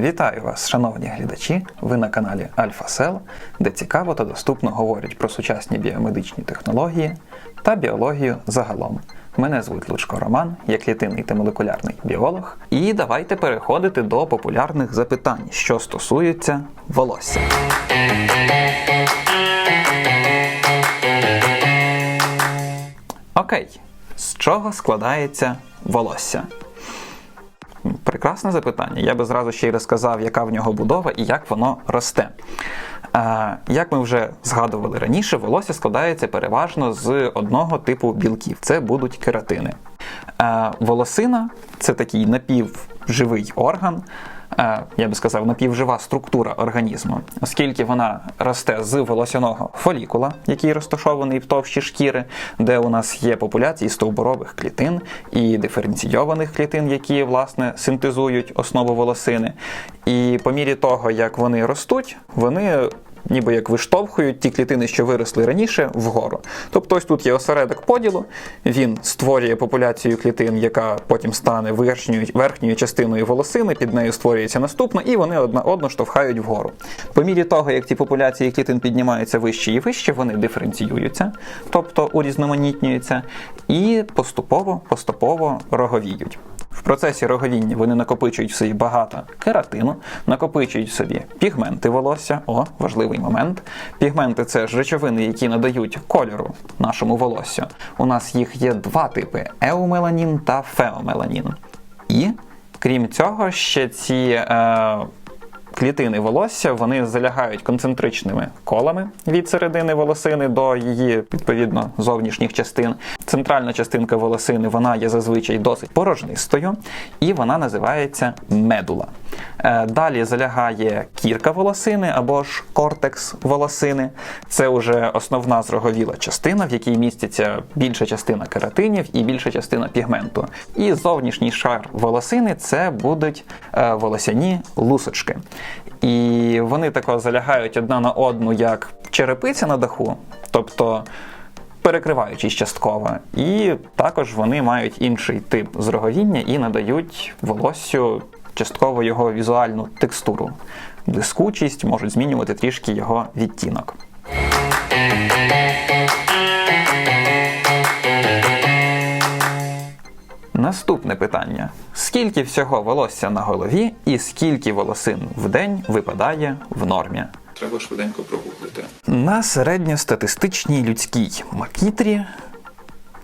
Вітаю вас, шановні глядачі! Ви на каналі Альфа-Сел, де цікаво та доступно говорять про сучасні біомедичні технології та біологію загалом. Мене звуть Лучко Роман, я клітинний та молекулярний біолог. І давайте переходити до популярних запитань, що стосуються волосся. Окей, з чого складається волосся? Прекрасне запитання. Я би зразу ще й розказав, яка в нього будова і як воно росте. Е, Як ми вже згадували раніше, волосся складається переважно з одного типу білків це будуть кератини. Е, Волосина це такий напівживий орган. Е, Я би сказав, напівжива структура організму, оскільки вона росте з волосяного фолікула, який розташований в товщі шкіри, де у нас є популяції стовбурових клітин і диференційованих клітин, які власне синтезують основу волосини. І по мірі того, як вони ростуть, вони ніби як виштовхують ті клітини, що виросли раніше, вгору. Тобто ось тут є осередок поділу, він створює популяцію клітин, яка потім стане верхньою, верхньою частиною волосини, під нею створюється наступна, і вони одна одну штовхають вгору. По мірі того, як ті популяції клітин піднімаються вище і вище, вони диференціюються, тобто урізноманітнюються, і поступово поступово роговіють. В процесі роговіння вони накопичують в собі багато кератину, накопичують в собі пігменти волосся. О, важливий момент. Пігменти це ж речовини, які надають кольору нашому волоссю. У нас їх є два типи: еомеланін та феомеланін. І крім цього, ще ці. Е, Клітини волосся вони залягають концентричними колами від середини волосини до її відповідно зовнішніх частин. Центральна частинка волосини вона є зазвичай досить порожнистою, і вона називається медула. Е, Далі залягає кірка волосини або ж кортекс волосини. Це вже основна зроговіла частина, в якій міститься більша частина кератинів і більша частина пігменту. І зовнішній шар волосини це будуть е, волосяні лусочки. І вони тако залягають одна на одну, як черепиця на даху, тобто перекриваючись частково. І також вони мають інший тип зроговіння і надають волоссю частково його візуальну текстуру. Блискучість можуть змінювати трішки його відтінок. Наступне питання: скільки всього волосся на голові і скільки волосин в день випадає в нормі? Треба швиденько прогуглити. На середньостатистичній людській макітрі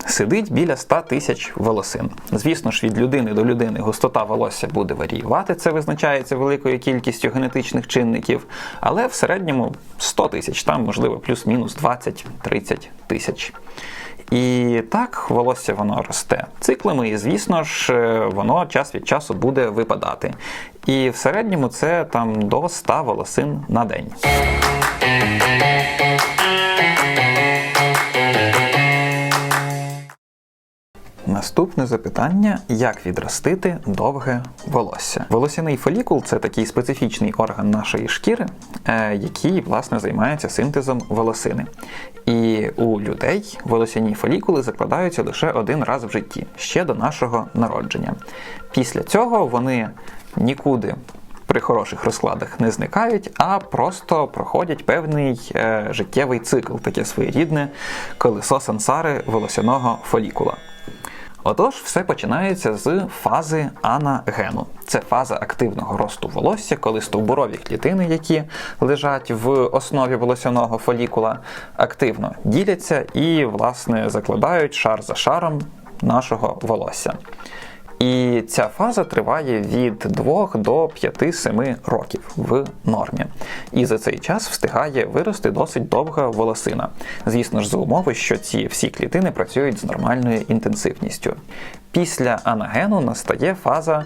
сидить біля 100 тисяч волосин. Звісно ж, від людини до людини густота волосся буде варіювати, це визначається великою кількістю генетичних чинників, але в середньому 100 тисяч, там можливо плюс-мінус 20-30 тисяч. І так, волосся воно росте циклами, і звісно ж, е, воно час від часу буде випадати. І в середньому це там до 100 волосин на день. Наступне запитання: як відростити довге волосся? Волосяний фолікул це такий специфічний орган нашої шкіри, е, який власне займається синтезом волосини. І у людей волосяні фолікули закладаються лише один раз в житті, ще до нашого народження. Після цього вони нікуди. При хороших розкладах не зникають, а просто проходять певний е, життєвий цикл, таке своєрідне колесо сансари волосяного фолікула. Отож, все починається з фази анагену. Це фаза активного росту волосся, коли стовбурові клітини, які лежать в основі волосяного фолікула, активно діляться і, власне, закладають шар за шаром нашого волосся. І ця фаза триває від 2 до 5-7 років в нормі. І за цей час встигає вирости досить довга волосина. Звісно ж, за умови, що ці всі клітини працюють з нормальною інтенсивністю. Після анагену настає фаза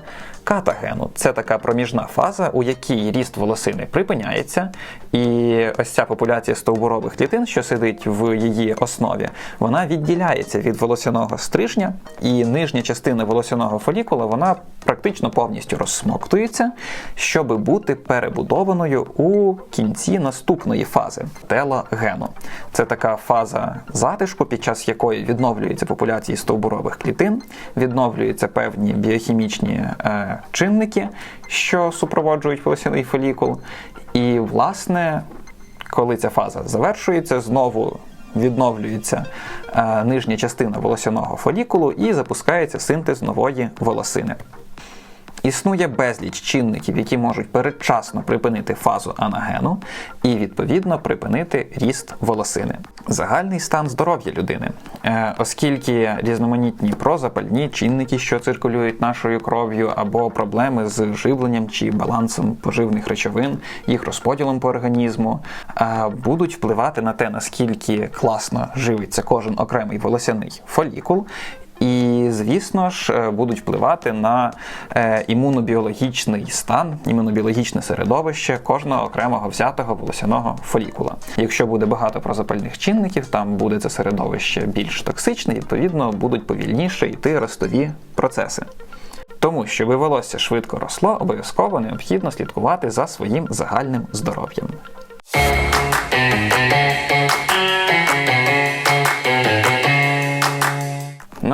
катагену. Це така проміжна фаза, у якій ріст волосини припиняється, і ось ця популяція стовбурових клітин, що сидить в її основі, вона відділяється від волосяного стрижня, і нижня частина волосяного фолікула вона практично повністю розсмоктується, щоб бути перебудованою у кінці наступної фази телогену. Це така фаза затишку, під час якої відновлюються популяції стовбурових клітин, відновлюються певні біохімічні е, чинники, що супроводжують волосяний фолікул. І, власне, коли ця фаза завершується, знову відновлюється е, нижня частина волосяного фолікулу і запускається синтез нової волосини. Існує безліч чинників, які можуть передчасно припинити фазу анагену і, відповідно, припинити ріст волосини. Загальний стан здоров'я людини, Е, оскільки різноманітні прозапальні чинники, що циркулюють нашою кров'ю, або проблеми з живленням чи балансом поживних речовин, їх розподілом по організму, е, будуть впливати на те, наскільки класно живиться кожен окремий волосяний фолікул. І, звісно ж, е, будуть впливати на е, імунобіологічний стан, імунобіологічне середовище кожного окремого взятого волосяного фолікула. Якщо буде багато прозапальних чинників, там буде це середовище більш токсичне, відповідно, будуть повільніше йти ростові процеси. Тому, щоб волосся швидко росло, обов'язково необхідно слідкувати за своїм загальним здоров'ям.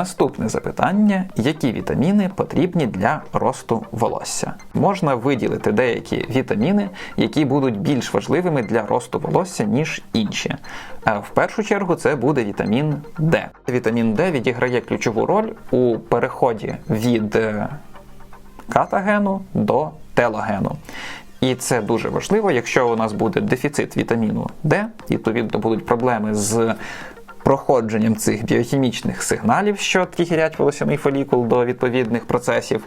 Наступне запитання: які вітаміни потрібні для росту волосся? Можна виділити деякі вітаміни, які будуть більш важливими для росту волосся, ніж інші. Е, В першу чергу це буде вітамін Д. Вітамін Д відіграє ключову роль у переході від е, катагену до телогену. І це дуже важливо, якщо у нас буде дефіцит вітаміну Д, відповідно будуть проблеми з проходженням цих біохімічних сигналів, що тригерять волосяний фолікул до відповідних процесів,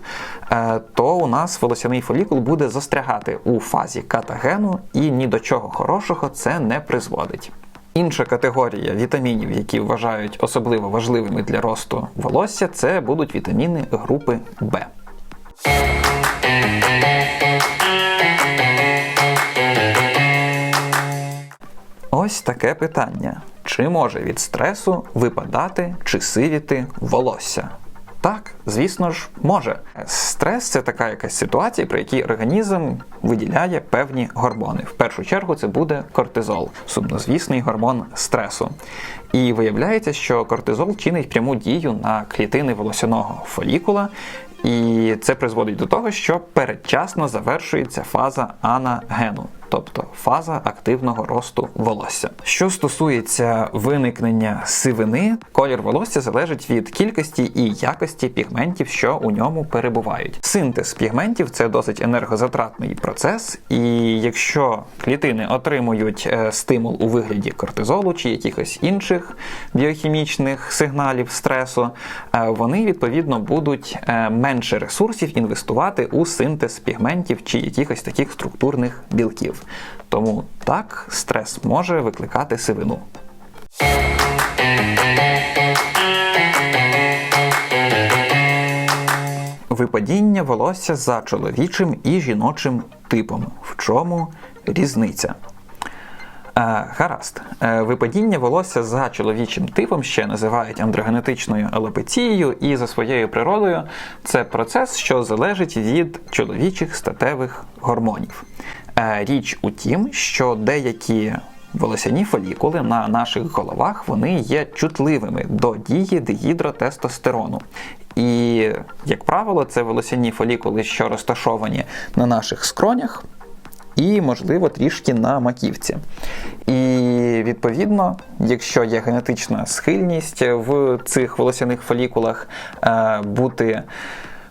е, то у нас волосяний фолікул буде застрягати у фазі катагену і ні до чого хорошого це не призводить. Інша категорія вітамінів, які вважають особливо важливими для росту волосся, це будуть вітаміни групи В. Ось таке питання: чи може від стресу випадати чи сивіти волосся? Так, звісно ж, може. Стрес це така якась ситуація, при якій організм виділяє певні гормони. В першу чергу це буде кортизол, сумнозвісний гормон стресу. І виявляється, що кортизол чинить пряму дію на клітини волосяного фолікула, і це призводить до того, що передчасно завершується фаза анагену, тобто фаза активного росту волосся. Що стосується виникнення сивини, колір волосся залежить від кількості і якості пігментів, що у ньому перебувають. Синтез пігментів це досить енергозатратний процес, і якщо клітини отримують е, стимул у вигляді кортизолу чи якихось інших біохімічних сигналів стресу, е, вони відповідно будуть е, менше ресурсів інвестувати у синтез пігментів чи якихось таких структурних білків. Тому так, стрес може викликати сивину. Випадіння волосся за чоловічим і жіночим типом. В чому різниця? Е, Гаразд, Е, випадіння волосся за чоловічим типом ще називають андрогенетичною алопецією, і за своєю природою це процес, що залежить від чоловічих статевих гормонів. Е, Річ у тім, що деякі волосяні фолікули на наших головах вони є чутливими до дії дегідротестостерону. І, як правило, це волосяні фолікули, що розташовані на наших скронях і, можливо, трішки на маківці. І відповідно, якщо є генетична схильність в цих волосяних фолікулах е, бути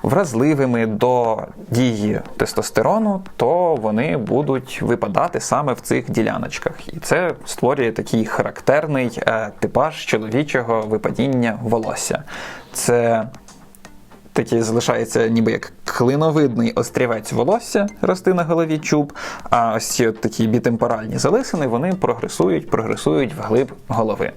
вразливими до дії тестостерону, то вони будуть випадати саме в цих діляночках. І це створює такий характерний е, типаж чоловічого випадіння волосся. Це такий залишається ніби як клиновидний острівець волосся рости на голові чуб, а ось ці от такі бітемпоральні залисини вони прогресують, прогресують вглиб голови.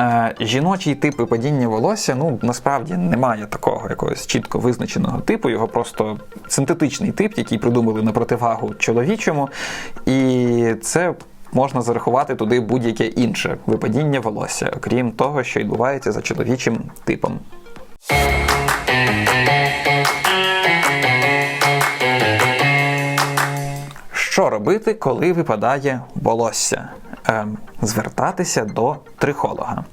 Е, жіночий тип випадіння волосся, ну насправді немає такого якогось чітко визначеного типу, його просто синтетичний тип, який придумали на противагу чоловічому, і це. Можна зарахувати туди будь-яке інше випадіння волосся, окрім того, що відбувається за чоловічим типом. Що робити, коли випадає волосся? Ем, звертатися до трихолога.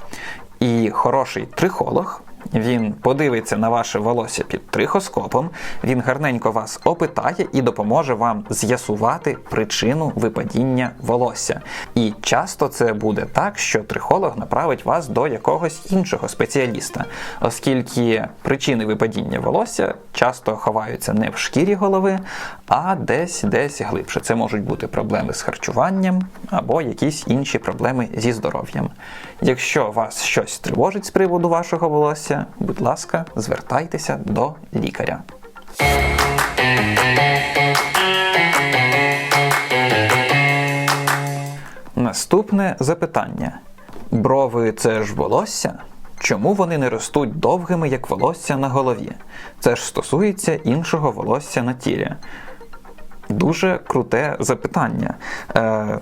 І хороший трихолог Він подивиться на ваше волосся під трихоскопом, він гарненько вас опитає і допоможе вам з'ясувати причину випадіння волосся. І часто це буде так, що трихолог направить вас до якогось іншого спеціаліста, оскільки причини випадіння волосся часто ховаються не в шкірі голови, а десь десь глибше. Це можуть бути проблеми з харчуванням або якісь інші проблеми зі здоров'ям. Якщо вас щось тривожить з приводу вашого волосся, будь ласка, звертайтеся до лікаря. Наступне запитання: брови це ж волосся? Чому вони не ростуть довгими, як волосся на голові? Це ж стосується іншого волосся на тілі. Дуже круте запитання. Е,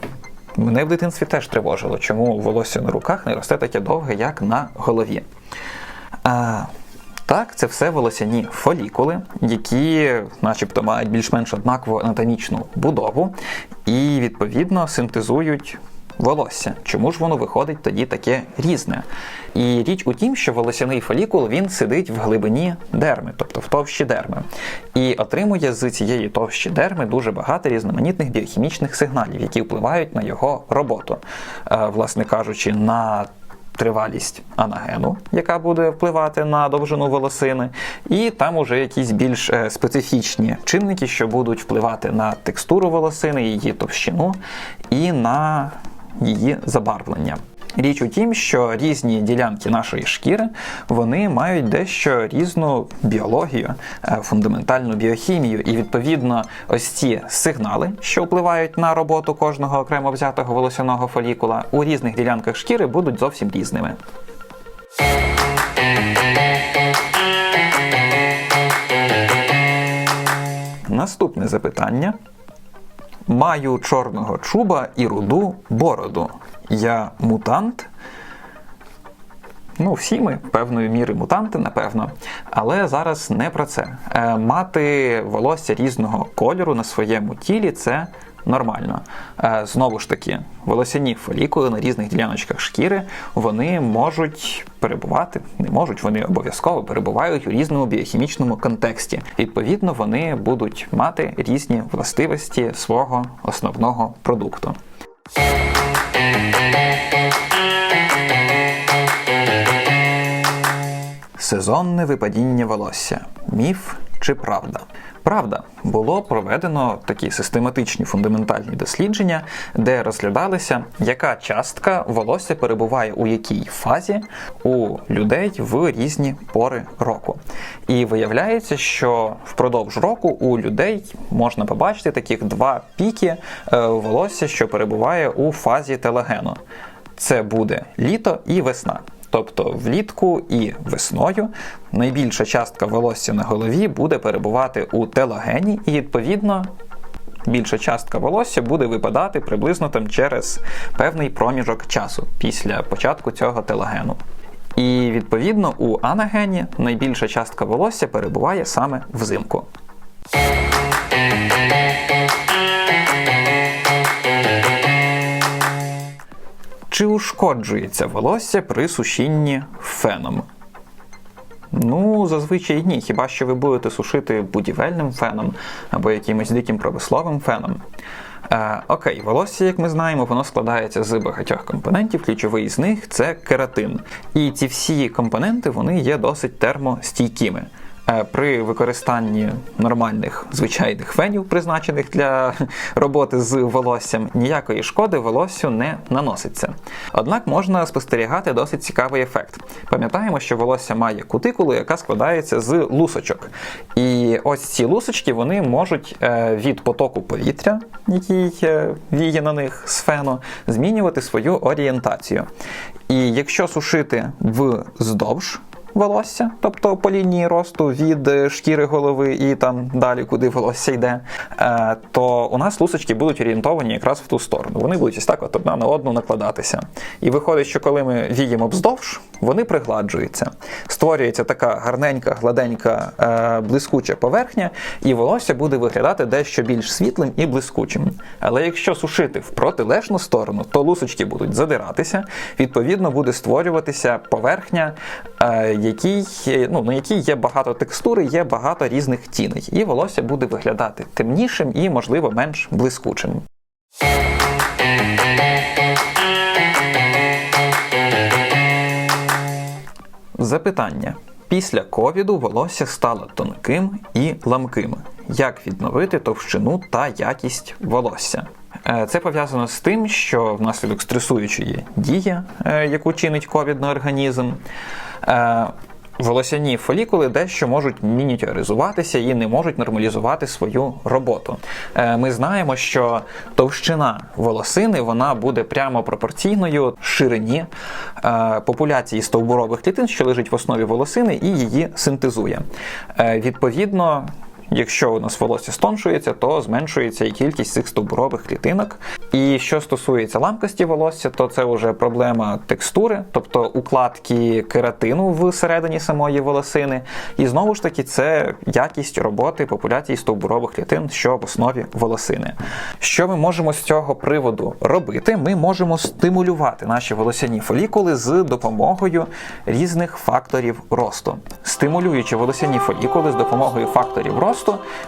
мене в дитинстві теж тривожило, чому волосся на руках не росте таке довге, як на голові. Е, так, це все волосяні фолікули, які, начебто, мають більш-менш однакову анатомічну будову і, відповідно, синтезують волосся. Чому ж воно виходить тоді таке різне? І річ у тім, що волосяний фолікул він сидить в глибині дерми, тобто в товщі дерми, і отримує з цієї товщі дерми дуже багато різноманітних біохімічних сигналів, які впливають на його роботу. Е, Власне кажучи, на тривалість анагену, яка буде впливати на довжину волосини, і там уже якісь більш е, специфічні чинники, що будуть впливати на текстуру волосини, її товщину і на її забарвлення. Річ у тім, що різні ділянки нашої шкіри вони мають дещо різну біологію, е, фундаментальну біохімію, і відповідно ось ці сигнали, що впливають на роботу кожного окремо взятого волосяного фолікула, у різних ділянках шкіри будуть зовсім різними. Наступне запитання. Маю чорного чуба і руду бороду. Я мутант. Ну, всі ми певної міри мутанти, напевно. Але зараз не про це. Е, мати волосся різного кольору на своєму тілі це нормально. Е, знову ж таки, волосяні фолікули на різних діляночках шкіри вони можуть перебувати, не можуть, вони обов'язково перебувають у різному біохімічному контексті. Відповідно, вони будуть мати різні властивості свого основного продукту. Сезонне випадіння волосся. Міф чи правда? Правда, було проведено такі систематичні фундаментальні дослідження, де розглядалися, яка частка волосся перебуває у якій фазі у людей в різні пори року. І виявляється, що впродовж року у людей можна побачити таких два піки е, волосся, що перебуває у фазі телогену. Це буде літо і весна. Тобто влітку і весною найбільша частка волосся на голові буде перебувати у телогені, і відповідно більша частка волосся буде випадати приблизно там через певний проміжок часу після початку цього телогену. І відповідно у анагені найбільша частка волосся перебуває саме взимку. Чи ушкоджується волосся при сушінні феном? Ну, зазвичай ні. Хіба що ви будете сушити будівельним феном або якимось диким промисловим феном. Е, окей, волосся, як ми знаємо, воно складається з багатьох компонентів. Ключовий з них це кератин. І ці всі компоненти вони є досить термостійкими. Е, При використанні нормальних звичайних фенів, призначених для роботи з волоссям, ніякої шкоди волоссю не наноситься. Однак можна спостерігати досить цікавий ефект. Пам'ятаємо, що волосся має кутикулу, яка складається з лусочок. І ось ці лусочки вони можуть е, від потоку повітря, який е, віє на них з фену, змінювати свою орієнтацію. І якщо сушити вздовж волосся, тобто по лінії росту від е, шкіри голови і там далі, куди волосся йде, е, то у нас лусочки будуть орієнтовані якраз в ту сторону. Вони будуть ось так от одна на одну накладатися. І виходить, що коли ми віємо вздовж, вони пригладжуються. Створюється така гарненька, гладенька, е, блискуча поверхня, і волосся буде виглядати дещо більш світлим і блискучим. Але якщо сушити в протилежну сторону, то лусочки будуть задиратися, відповідно буде створюватися поверхня, якій, е, ну, на якій є багато текстури, є багато різних тіней. І волосся буде виглядати темнішим і, можливо, менш блискучим. Запитання. Після ковіду волосся стало тонким і ламким. Як відновити товщину та якість волосся? Е, Це пов'язано з тим, що внаслідок стресуючої дії, е, яку чинить ковід на організм, волосяні фолікули дещо можуть мініатюризуватися і не можуть нормалізувати свою роботу. Е, Ми знаємо, що товщина волосини вона буде прямо пропорційною ширині е, популяції стовбурових клітин, що лежить в основі волосини, і її синтезує. Е, Відповідно. Якщо у нас волосся стоншується, то зменшується і кількість цих стовбурових клітинок. І що стосується ламкості волосся, то це вже проблема текстури, тобто укладки кератину всередині самої волосини. І знову ж таки, це якість роботи популяції стовбурових клітин, що в основі волосини. Що ми можемо з цього приводу робити? Ми можемо стимулювати наші волосяні фолікули з допомогою різних факторів росту. Стимулюючи волосяні фолікули з допомогою факторів росту,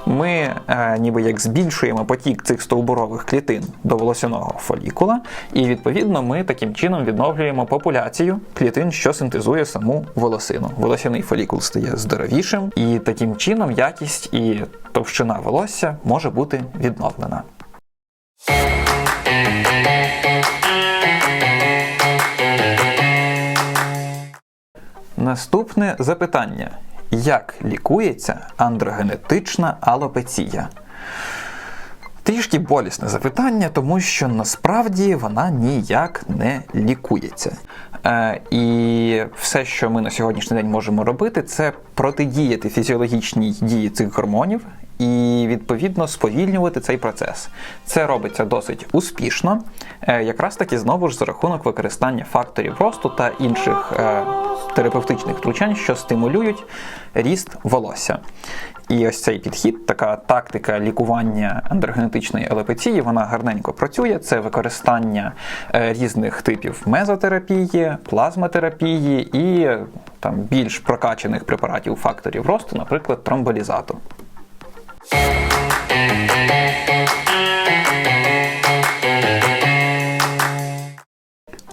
ми е, ніби як збільшуємо потік цих стовбурових клітин до волосяного фолікула, і відповідно ми таким чином відновлюємо популяцію клітин, що синтезує саму волосину. Волосяний фолікул стає здоровішим, і таким чином якість і товщина волосся може бути відновлена. Наступне запитання: як лікується андрогенетична алопеція? Трішки болісне запитання, тому що насправді вона ніяк не лікується. Е, і все, що ми на сьогоднішній день можемо робити, це протидіяти фізіологічній дії цих гормонів і відповідно сповільнювати цей процес. Це робиться досить успішно, е, якраз таки знову ж за рахунок використання факторів росту та інших е, терапевтичних втручань, що стимулюють ріст волосся. І ось цей підхід, така тактика лікування андрогенетичної алопеції, вона гарненько працює. Це використання е, різних типів мезотерапії, плазмотерапії і там більш прокачаних препаратів факторів росту, наприклад, тромболізату.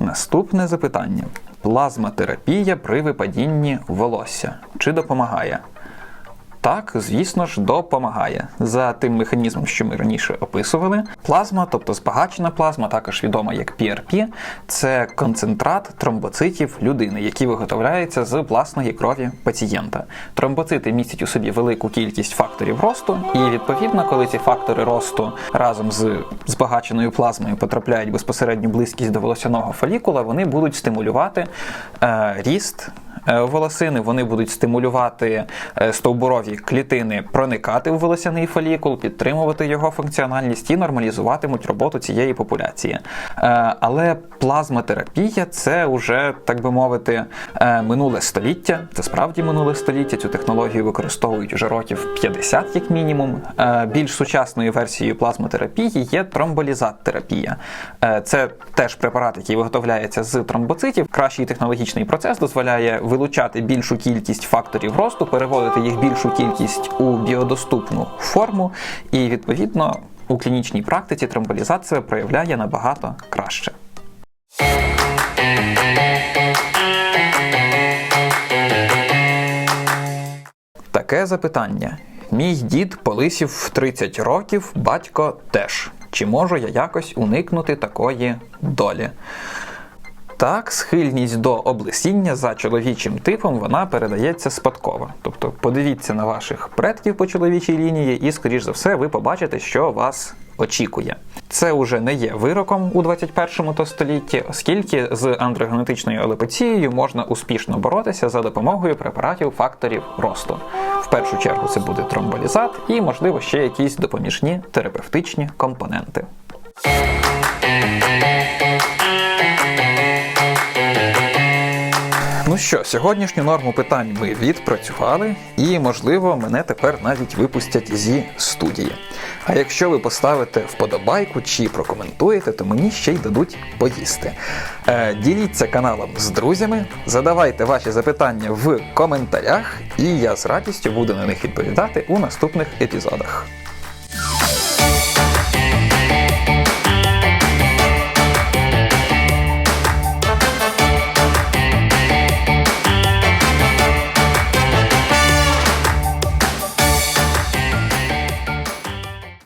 Наступне запитання: плазматерапія при випадінні волосся. Чи допомагає? Так, звісно ж, допомагає за тим механізмом, що ми раніше описували. Плазма, тобто збагачена плазма, також відома як PRP, це концентрат тромбоцитів людини, які виготовляються з власної крові пацієнта. Тромбоцити містять у собі велику кількість факторів росту, і відповідно, коли ці фактори росту разом з збагаченою плазмою потрапляють безпосередньо близькість до волосяного фолікула, вони будуть стимулювати е, ріст волосини, вони будуть стимулювати е, стовбурові клітини проникати в волосяний фолікул, підтримувати його функціональність і нормалізуватимуть роботу цієї популяції. Е, Але плазмотерапія це вже, так би мовити, е, минуле століття. Це справді минуле століття. Цю технологію використовують уже років 50 як мінімум. Е, Більш сучасною версією плазмотерапії є тромболізат-терапія. Е, Це теж препарат, який виготовляється з тромбоцитів. Кращий технологічний процес дозволяє вилучати більшу кількість факторів росту, переводити їх більшу кількість у біодоступну форму, і відповідно у клінічній практиці тромболізація проявляє набагато краще. Таке запитання. Мій дід полисів в 30 років, батько теж. Чи можу я якось уникнути такої долі? Так, схильність до облесіння за чоловічим типом вона передається спадково. Тобто подивіться на ваших предків по чоловічій лінії, і, скоріш за все, ви побачите, що вас очікує. Це вже не є вироком у 21 то столітті, оскільки з андрогенетичною алопецією можна успішно боротися за допомогою препаратів факторів росту. В першу чергу це буде тромболізат і, можливо, ще якісь допоміжні терапевтичні компоненти. Ну що, сьогоднішню норму питань ми відпрацювали, і, можливо, мене тепер навіть випустять зі студії. А якщо ви поставите вподобайку чи прокоментуєте, то мені ще й дадуть поїсти. Е, діліться каналом з друзями, задавайте ваші запитання в коментарях, і я з радістю буду на них відповідати у наступних епізодах.